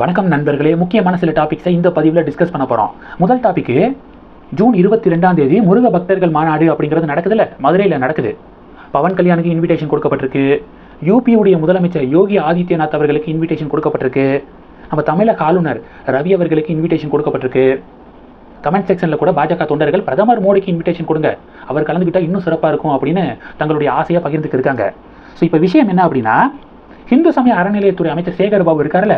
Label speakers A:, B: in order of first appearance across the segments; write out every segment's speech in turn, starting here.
A: வணக்கம் நண்பர்களே. முக்கியமான சில டாபிக்ஸை இந்த பதிவில் டிஸ்கஸ் பண்ண போகிறோம் முதல் டாபிக்கு ஜூன் இருபத்தி ரெண்டாம் தேதி முருக பக்தர்கள் மாநாடு அப்படிங்கிறது நடக்குதுல்ல? மதுரையில் நடக்குது. பவன் கல்யாணுக்கு இன்விடேஷன் கொடுக்கப்பட்டிருக்கு. யூபியுடைய முதலமைச்சர் யோகி ஆதித்யநாத் அவர்களுக்கு இன்விடேஷன் கொடுக்கப்பட்டிருக்கு. நம்ம தமிழக ஆளுநர் ரவி அவர்களுக்கு இன்விடேஷன் கொடுக்கப்பட்டிருக்கு. கமெண்ட் செக்ஷனில் கூட பாஜக தொண்டர்கள் பிரதமர் மோடிக்கு இன்விடேஷன் கொடுங்க. அவர் கலந்துக்கிட்டால் இன்னும் சிறப்பாக இருக்கும் அப்படின்னு தங்களுடைய ஆசையாக பகிர்ந்துக்கு இருக்காங்க. ஸோ இப்போ விஷயம் என்ன அப்படின்னா இந்து சமய அறநிலையத்துறை அமைச்சர் சேகர் பாபு இருக்கார்ல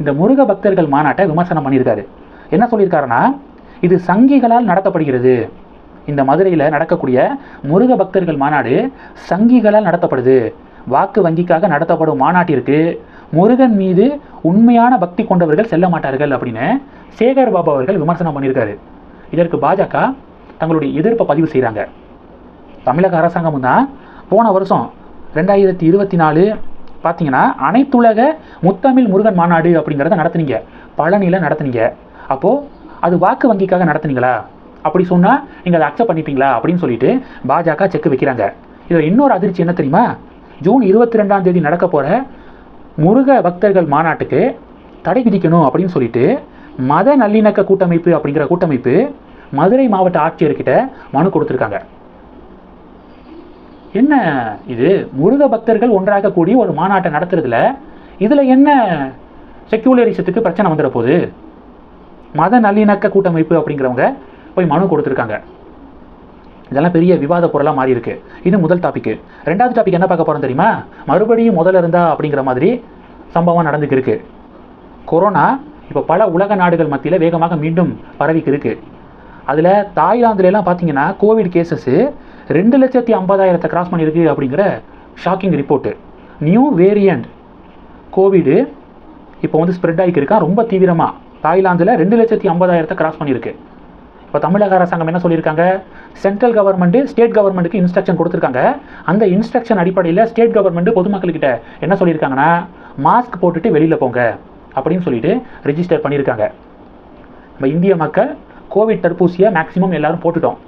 A: இந்த முருக பக்தர்கள் மாநாட்டை விமர்சனம் பண்ணியிருக்காரு. என்ன சொல்லியிருக்காருன்னா இது சங்கிகளால் நடத்தப்படுகிறது. இந்த மதுரையில் நடக்கக்கூடிய முருக பக்தர்கள் மாநாடு சங்கிகளால் நடத்தப்படுது. வாக்கு வங்கிக்காக நடத்தப்படும் மாநாட்டிற்கு முருகன் மீது உண்மையான பக்தி கொண்டவர்கள் செல்ல மாட்டார்கள் அப்படின்னு சேகர் பாபு அவர்கள் விமர்சனம் பண்ணியிருக்காரு. இதற்கு பாஜக தங்களுடைய எதிர்ப்பை பதிவு செய்கிறாங்க தமிழக அரசாங்கமும் தான் போன வருஷம் ரெண்டாயிரத்தி இருபத்தி நாலு பார்த்தீங்கன்னா அனைத்துலக முத்தமிழ் முருகன் மாநாடு அப்படிங்கிறத நடத்துனீங்க. பழனியில் நடத்துனீங்க. அப்போது அது வாக்கு வங்கிக்காக நடத்துனீங்களா? அப்படி சொன்னால் நீங்கள் அதை அக்செப்ட் பண்ணிப்பீங்களா? அப்படின்னு சொல்லிட்டு பாஜக செக் வைக்கிறாங்க. இதில் இன்னொரு அதிர்ச்சி என்ன தெரியுமா? ஜூன் இருபத்தி ரெண்டாம் தேதி நடக்க போகிற முருக பக்தர்கள் மாநாட்டுக்கு தடை விதிக்கணும் அப்படின்னு சொல்லிட்டு மத நல்லிணக்க கூட்டமைப்பு அப்படிங்கிற கூட்டமைப்பு மதுரை மாவட்ட ஆட்சியர்கிட்ட மனு கொடுத்துருக்காங்க. என்ன இது? முருக பக்தர்கள் ஒன்றாக கூடி ஒரு மாநாட்டை நடத்துறதுல இதில் என்ன செக்யூலரிசத்துக்கு பிரச்சனை வந்துட போகுது மத நல்லிணக்க கூட்டமைப்பு அப்படிங்கிறவங்க போய் மனு கொடுத்துருக்காங்க. இதெல்லாம் பெரிய விவாத பொருளாக மாறி இருக்கு. இது முதல் டாபிக் ரெண்டாவது டாபிக் என்ன பார்க்க போகிறோம் தெரியுமா? மறுபடியும் முதல்ல இருந்தா அப்படிங்கிற மாதிரி சம்பவம் நடந்துக்கு இருக்கு. கொரோனா இப்போ பல உலக நாடுகள் மத்தியில் வேகமாக மீண்டும் பரவிக்கு இருக்கு. அதில் தாய்லாந்துலலாம் பார்த்தீங்கன்னா கோவிட் கேசஸ்ஸு ரெண்டு லட்சத்தி ஐம்பதாயிரத்தை கிராஸ் பண்ணியிருக்கு அப்படிங்கிற shocking report new variant covid இப்போ வந்து ஸ்ப்ரெட் ஆகிக்கு ரொம்ப தீவிரமாக தாய்லாந்தில் ரெண்டு லட்சத்தி ஐம்பதாயிரத்தை கிராஸ் பண்ணியிருக்கு. இப்போ தமிழக அரசாங்கம் என்ன சொல்லியிருக்காங்க? சென்ட்ரல் கவர்மெண்ட்டு ஸ்டேட் கவர்மெண்ட்டுக்கு இன்ஸ்ட்ரக்ஷன் கொடுத்துருக்காங்க. அந்த இன்ஸ்ட்ரக்ஷன் அடிப்படையில் ஸ்டேட் கவர்மெண்ட்டு பொதுமக்கள்கிட்ட என்ன சொல்லியிருக்காங்கன்னா மாஸ்க் போட்டுட்டு வெளியில் போங்க. அப்படின்னு சொல்லிட்டு ரெஜிஸ்டர் பண்ணியிருக்காங்க. நம்ம இந்திய மக்கள் கோவிட் தடுப்பூசியை மேக்ஸிமம் எல்லாரும் போட்டுட்டோம்.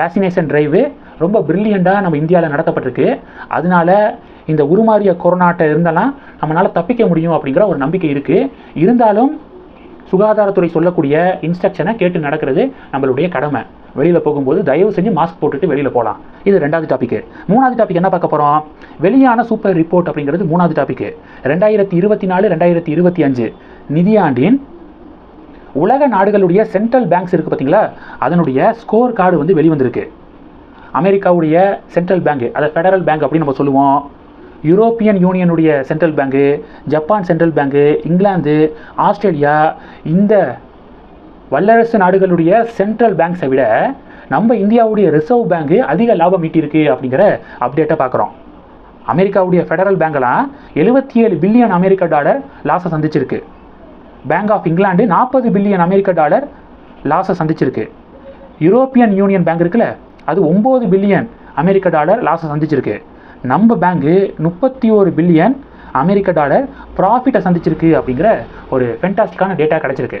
A: வேக்சினேஷன் ட்ரைவு ரொம்ப ப்ரில்லியண்ட்டாக நம்ம இந்தியாவில் நடத்தப்பட்டிருக்கு. அதனால இந்த உருமாறிய கொரோனாட்ட இருந்தெல்லாம் நம்மளால் தப்பிக்க முடியும் அப்படிங்கிற ஒரு நம்பிக்கை இருக்குது இருந்தாலும் சுகாதாரத்துறை சொல்லக்கூடிய இன்ஸ்ட்ரக்ஷனை கேட்டு நடக்கிறது நம்மளுடைய கடமை. வெளியில் போகும்போது தயவு செஞ்சு மாஸ்க் போட்டுட்டு வெளியில் போகலாம் இது ரெண்டாவது டாபிக் மூணாவது டாபிக் என்ன பார்க்க போகிறோம் வெளியான சூப்பர் ரிப்போர்ட் அப்படிங்கிறது மூணாவது டாபிக் ரெண்டாயிரத்தி இருபத்தி நாலு ரெண்டாயிரத்தி இருபத்தி அஞ்சு. நிதியாண்டின் உலக நாடுகளுடைய சென்ட்ரல் பேங்க்ஸ் இருக்குது பார்த்தீங்களா? அதனுடைய ஸ்கோர் கார்டு வந்து வெளிவந்திருக்கு. அமெரிக்காவுடைய சென்ட்ரல் பேங்க் அதை ஃபெடரல் பேங்க் அப்படின்னு நம்ம சொல்லுவோம். European யூனியனுடைய central bank Japan central bank England Australia இந்த வல்லரசு நாடுகளுடைய சென்ட்ரல் பேங்க்ஸை விட நம்ம இந்தியாவுடைய ரிசர்வ் பேங்கு அதிக லாபம் ஈட்டியிருக்கு அப்படிங்கிற அப்டேட்டை பார்க்குறோம். அமெரிக்காவுடைய ஃபெடரல் பேங்க்லாம் எழுபத்தி ஏழு பில்லியன் அமெரிக்க டாலர் லாஸை சந்திச்சிருக்கு. பேங்க் ஆஃப் இங்கிலாந்து நாற்பது பில்லியன் அமெரிக்க டாலர் லாஸை சந்திச்சிருக்கு. யூரோப்பியன் யூனியன் பேங்க் இருக்குல்ல அது ஒம்பது பில்லியன் அமெரிக்க டாலர் லாஸை சந்திச்சிருக்கு. நம்ம பேங்கு முப்பத்தி ஒரு பில்லியன் அமெரிக்க டாலர் ப்ராஃபிட்டை சந்திச்சிருக்கு அப்படிங்கிற ஒரு ஃபென்டாஸ்டிக்கான டேட்டா கிடச்சிருக்கு.